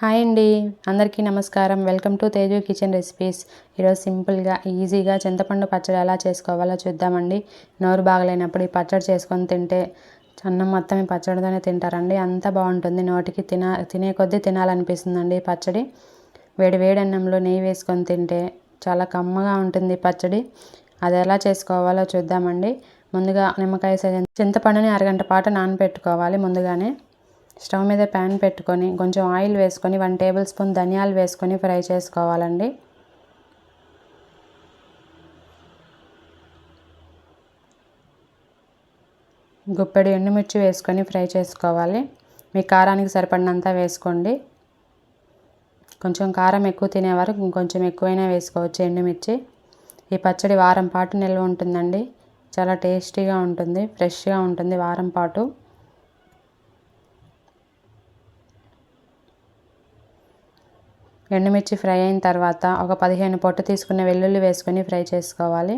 Hi అండి. అందరికీ నమస్కారం. Welcome to Teju kitchen recipes. ఈరోజు సింపుల్గా ఈజీగా చింతపండు పచ్చడి ఎలా చేసుకోవాలో చూద్దామండి. నోరు బాగలేనప్పుడు ఈ పచ్చడి చేసుకొని తింటే అన్నం మొత్తం ఈ పచ్చడితోనే తింటారండి. అంత బాగుంటుంది. నోటికి తిన తినే కొద్దీ తినాలనిపిస్తుందండి ఈ పచ్చడి. వేడి వేడి అన్నంలో నెయ్యి వేసుకొని తింటే చాలా కమ్మగా ఉంటుంది పచ్చడి. అది ఎలా చేసుకోవాలో చూద్దామండి. ముందుగా నిమ్మకాయ సైజు చింతపండుని అరగంట పాటు నానబెట్టుకోవాలి ముందుగానే. స్టవ్ మీద ప్యాన్ పెట్టుకొని కొంచెం ఆయిల్ వేసుకొని వన్ టేబుల్ స్పూన్ ధనియాలు వేసుకొని ఫ్రై చేసుకోవాలండి. గుప్పెడు ఎండుమిర్చి వేసుకొని ఫ్రై చేసుకోవాలి. మీ కారానికి సరిపడినంత వేసుకోండి. కొంచెం కారం ఎక్కువ తినేవారు కొంచెం ఎక్కువైనా వేసుకోవచ్చు ఎండుమిర్చి. ఈ పచ్చడి వారం పాటు నిల్వ ఉంటుందండి. చాలా టేస్టీగా ఉంటుంది ఫ్రెష్గా ఉంటుంది వారం పాటు. ఎండుమిర్చి ఫ్రై అయిన తర్వాత ఒక పదిహేను పొట్టు తీసుకున్న వెల్లుల్లి వేసుకొని ఫ్రై చేసుకోవాలి.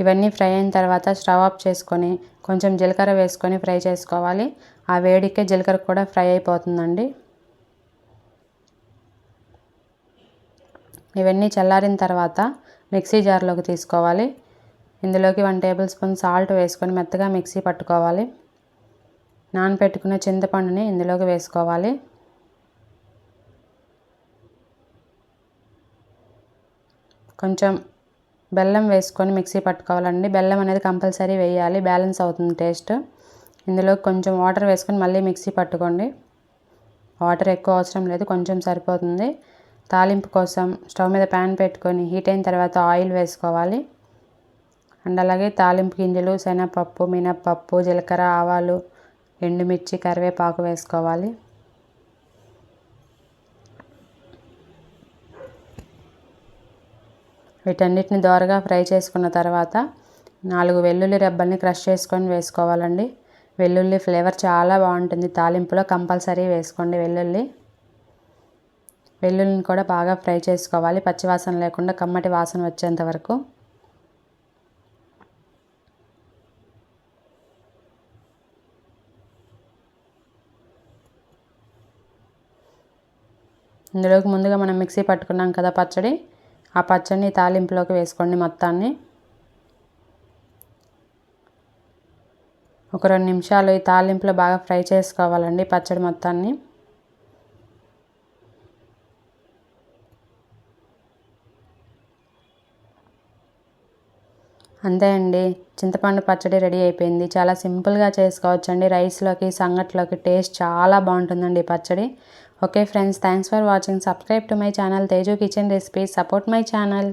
ఇవన్నీ ఫ్రై అయిన తర్వాత స్టవ్ ఆఫ్ చేసుకొని కొంచెం జీలకర్ర వేసుకొని ఫ్రై చేసుకోవాలి. ఆ వేడికే జీలకర్ర కూడా ఫ్రై అయిపోతుందండి. ఇవన్నీ చల్లారిన తర్వాత మిక్సీ జార్లోకి తీసుకోవాలి. ఇందులోకి వన్ టేబుల్ స్పూన్ సాల్ట్ వేసుకొని మెత్తగా మిక్సీ పట్టుకోవాలి. నానబెట్టుకున్న చింతపండుని ఇందులోకి వేసుకోవాలి. కొంచెం బెల్లం వేసుకొని మిక్సీ పట్టుకోవాలండి. బెల్లం అనేది కంపల్సరీ వేయాలి. బ్యాలెన్స్ అవుతుంది టేస్ట్. ఇందులో కొంచెం వాటర్ వేసుకొని మళ్ళీ మిక్సీ పట్టుకోండి. వాటర్ ఎక్కువ అవసరం లేదు కొంచెం సరిపోతుంది. తాలింపు కోసం స్టవ్ మీద ప్యాన్ పెట్టుకొని హీట్ అయిన తర్వాత ఆయిల్ వేసుకోవాలి. అండ్ అలాగే తాలింపు గింజలు శనగపప్పు మినప్పప్పు జీలకర్ర ఆవాలు ఎండుమిర్చి కరివేపాకు వేసుకోవాలి. వీటన్నిటిని దోరగా ఫ్రై చేసుకున్న తర్వాత నాలుగు వెల్లుల్లి రెబ్బల్ని క్రష్ చేసుకొని వేసుకోవాలండి. వెల్లుల్లి ఫ్లేవర్ చాలా బాగుంటుంది. తాలింపులో కంపల్సరీ వేసుకోండి వెల్లుల్లి. వెల్లుల్లిని కూడా బాగా ఫ్రై చేసుకోవాలి. పచ్చివాసన లేకుండా కమ్మటి వాసన వచ్చేంత వరకు. ఇందులోకి ముందుగా మనం మిక్సీ పట్టుకున్నాం కదా పచ్చడి. ఆ పచ్చడిని తాలింపులోకి వేసుకోండి మొత్తాన్ని. ఒక రెండు నిమిషాలు ఈ తాలింపులో బాగా ఫ్రై చేసుకోవాలండి పచ్చడి మొత్తాన్ని. అంతే అండి. చింతపండు పచ్చడి రెడీ అయిపోయింది. చాలా సింపుల్గా చేసుకోవచ్చండి. రైస్లోకి సంగట్లోకి టేస్ట్ చాలా బాగుంటుందండి పచ్చడి. Okay friends thanks for watching subscribe to my channel Teju kitchen recipes support my channel